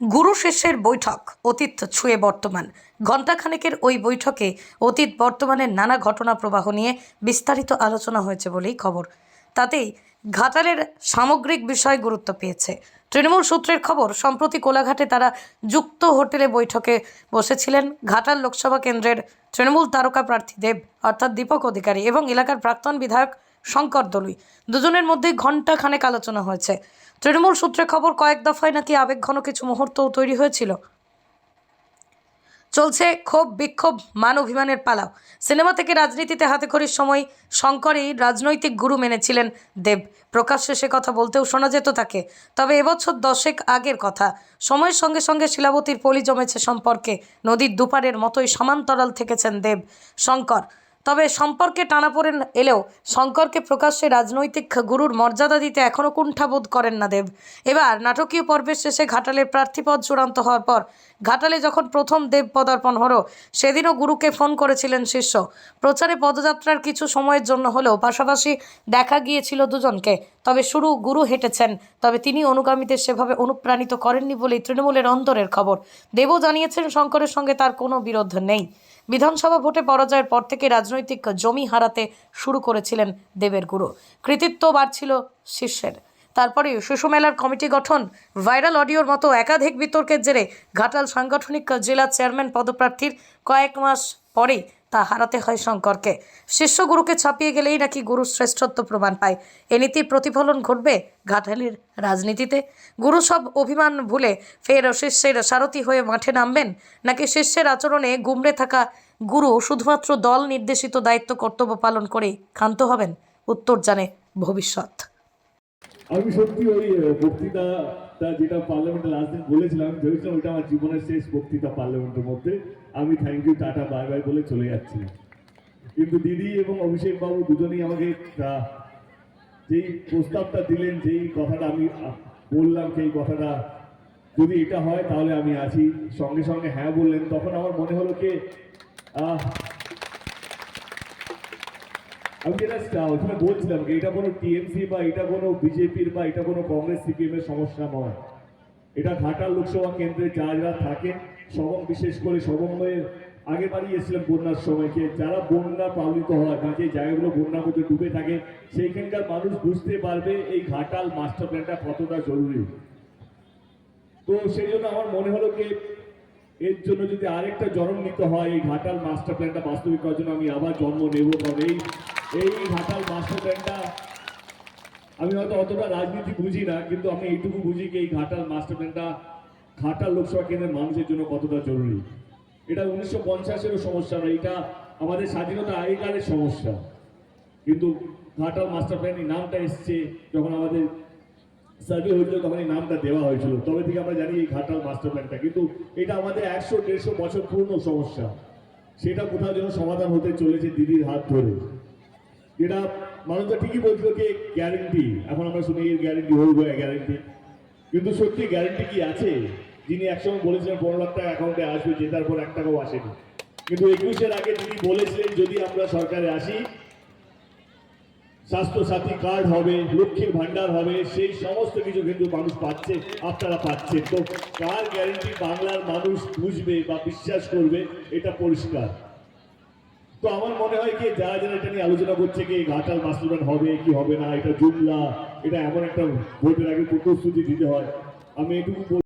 গুরু শিষ্যের বৈঠক, অতীত ছুঁয়ে বর্তমান। ঘণ্টাখানেকের ওই বৈঠকে অতীত বর্তমানের নানা ঘটনা প্রবাহ নিয়ে বিস্তারিত আলোচনা হয়েছে বলেই খবর। তাতেই ঘাটালের সামগ্রিক বিষয় গুরুত্ব পেয়েছে। তৃণমূল সূত্রের খবর, সম্প্রতি কোলাঘাটে তারা যুক্ত হোটেলে বৈঠকে বসেছিলেন ঘাটাল লোকসভা কেন্দ্রের তৃণমূল তারকা প্রার্থী দেব, অর্থাৎ দীপক অধিকারী এবং এলাকার প্রাক্তন বিধায়ক শঙ্কর দলুই। দুজনের মধ্যে ঘণ্টা খানেক আলোচনা হয়েছে। তৃণমূল সূত্রে খবর, কয়েক দফায় নাকি আবেগঘন কিছু মুহূর্তও তৈরি হয়েছিল। চলছে ক্ষোভ, বিক্ষোভ, মান অভিমানের পালাও। সিনেমা থেকে রাজনীতিতে হাতেখড়ির সময় শঙ্করই রাজনৈতিক গুরু মেনেছিলেন দেব। প্রকাশ্যে সে কথা বলতেও শোনা যেত তাকে। তবে এবছর দশেক আগের কথা। সময়ের সঙ্গে সঙ্গে শিলাবতীর পলি জমেছে সম্পর্কে। নদীর দুপারের মতোই সমান্তরাল থেকেছেন দেব। শঙ্কর তবে সম্পর্কে টানাপোড়েন এলেও শঙ্করকে প্রকাশ্যে রাজনৈতিক গুরুর মর্যাদা দিতে এখনও কুণ্ঠাবোধ করেন না দেব। এবার নাটকীয় পর্বের শেষে ঘাটালের প্রার্থীপদ চূড়ান্ত হওয়ার পর ঘাটালে যখন প্রথম দেব পদার্পণ হলো, সেদিনও গুরুকে ফোন করেছিলেন শিষ্য। প্রচারে পদযাত্রার কিছু সময়ের জন্য হলেও পাশাপাশি দেখা গিয়েছিল দুজনকে। তবে শুরু গুরু হেঁটেছেন, তবে তিনি অনুগামীদের সেভাবে অনুপ্রাণিত করেননি বলেই তৃণমূলের অন্তরের খবর। দেবও জানিয়েছেন শঙ্করের সঙ্গে তার কোনো বিরোধ নেই। বিধানসভা ভোটে পরাজয়ের পর থেকে রাজনৈতিক জমি হারাতে শুরু করেছিলেন দেবের গুরু। কৃতিত্ব বাড়ছিল শিষ্যের তারপরে শিশু মেলার কমিটি গঠন, ভাইরাল অডিওর মতো একাধিক বিতর্কের জেরে ঘাটাল সাংগঠনিক জেলা চেয়ারম্যান পদপ্রার্থীর কয়েক মাস পরেই তা হারাতে হয় শঙ্করকে। শিষ্য গুরুকে ছাপিয়ে গেলেই নাকি গুরু শ্রেষ্ঠত্ব প্রমাণ পায়। এ নীতির প্রতিফলন ঘটবে ঘাটালের রাজনীতিতে? গুরু সব অভিমান ভুলে ফের শিষ্যের সারথি হয়ে মাঠে নামবেন? নাকি শিষ্যের আচরণে গুমড়ে থাকা গুরু শুধুমাত্র দল নির্দেশিত দায়িত্ব কর্তব্য পালন করে ক্ষান্ত হবেন? উত্তর জানে ভবিষ্যৎ। আমি সত্যি ওই আহ, বক্তৃতাটা যেটা পার্লামেন্টে লাস্ট দিন বলেছিলাম ভেবেছিলাম ওইটা আমার জীবনের শেষ বক্তৃতা পার্লামেন্টের মধ্যে আমি thank you tata bye bye বলে চলে যাচ্ছি। কিন্তু দিদি এবং অভিষেক বাবু দুজনেই আমাকে যেই প্রস্তাবটা দিলেন যেই কথাটা আমি বললাম সেই কথাটা যদি এটা হয় তাহলে আমি আছি। সঙ্গে সঙ্গে হ্যাঁ বললেন তখন আমার মনে হলো কে আহ, আমি যেটা ওখানে বলছিলাম যে এটা কোনো টিএমসি বা এটা কোনো বিজেপির বা এটা কোনো কংগ্রেস, সিপিএম এর সমস্যা নয়। এটা ঘাটাল লোকসভা কেন্দ্রে যারা যারা থাকেন সবং বিশেষ করে সবংয়ের আগে বাড়ি এসেছিলাম বন্যার সময়কে যারা বন্যা প্লাবিত হয় বা যে জায়গাগুলো বন্যার মধ্যে ডুবে থাকে, সেইখানকার মানুষ বুঝতে পারবে এই ঘাটাল মাস্টার প্ল্যানটা কতটা জরুরি। তো সেই জন্য আমার মনে হলো কি এর জন্য যদি আরেকটা জন্ম নিতে হয় এই ঘাটাল মাস্টার প্ল্যানটা বাস্তবিক করার জন্য আমি আবার জন্ম নেব কারণ এই এই ঘাটাল মাস্টার প্ল্যানটা আমি হয়তো অতটা রাজনীতি বুঝি না, কিন্তু আমি এইটুকু বুঝি কি এই ঘাটাল মাস্টার প্ল্যানটা ঘাটাল লোকসভা কেন্দ্রের মানুষের জন্য কতটা জরুরি। এটা উনিশশো পঞ্চাশেরও সমস্যা না, এটা আমাদের স্বাধীনতা আগেকারের সমস্যা। কিন্তু ঘাটাল মাস্টার প্ল্যান এই নামটা এসছে যখন আমাদের সার্ভে হয়েছিল, তখন এই নামটা দেওয়া হয়েছিল। তবে থেকে আমরা জানি এই ঘাটাল মাস্টার প্ল্যানটা কিন্তু এটা আমাদের একশো দেড়শো বছর পুরনো সমস্যা। সেটা কোথাও যেন সমাধান হতে চলেছে দিদির হাত ধরে। যেটা মানুষরা ঠিকই বলছিল কি গ্যারেন্টি এখন আমরা শুনি এর গ্যারেন্টি হইব গ্যারেন্টি কিন্তু সত্যি গ্যারেন্টি কি আছে? যিনি একসময় বলেছিলেন পনেরো লাখ টাকা অ্যাকাউন্টে আসবে জেতার পর এক টাকাও আসেনি। কিন্তু একুশের আগে তিনি বলেছিলেন, যদি আমরা সরকারে আসি স্বাস্থ্য সাথী কার্ড হবে, লক্ষ্মীর ভান্ডার হবে, সেই সমস্ত কিছু কিন্তু মানুষ পাচ্ছে, আপনারা পাচ্ছেন। তো কার গ্যারেন্টি বাংলার মানুষ বুঝবে বা বিশ্বাস করবে, এটা পরিষ্কার। তো আমার মনে হয় কি, যারা যারা এটা নিয়ে আলোচনা করছে কি ঘাটাল বাস্তবায়ন হবে, কি হবে না, এটা জুমলা, এটা এমন একটা ভোটের আগে প্রস্তুতি দিতে হয়। আমি এটুকু